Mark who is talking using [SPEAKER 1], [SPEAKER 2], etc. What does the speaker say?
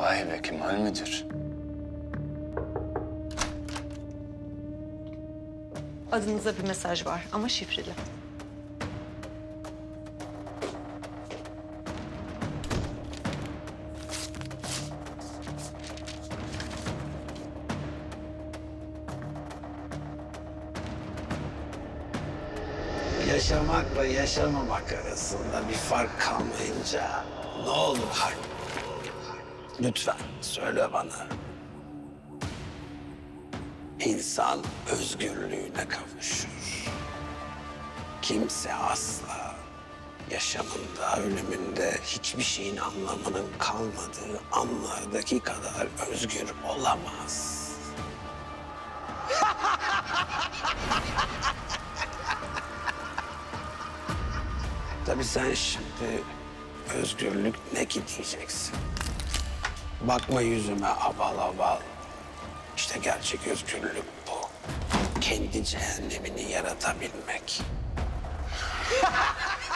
[SPEAKER 1] Merve Kemal müdür.
[SPEAKER 2] Adınıza bir mesaj var ama şifreli.
[SPEAKER 3] Yaşamakla yaşamamak arasında bir fark kalmayınca ne olur Harp? Lütfen söyle bana. İnsan özgürlüğüne kavuşur. Kimse asla yaşamında, ölümünde hiçbir şeyin anlamının kalmadığı anlardaki kadar özgür olamaz. Tabii sen şimdi özgürlük ne ki diyeceksin. Bakma yüzüme aval aval. İşte gerçek özgürlük bu. Kendi cehennemini yaratabilmek.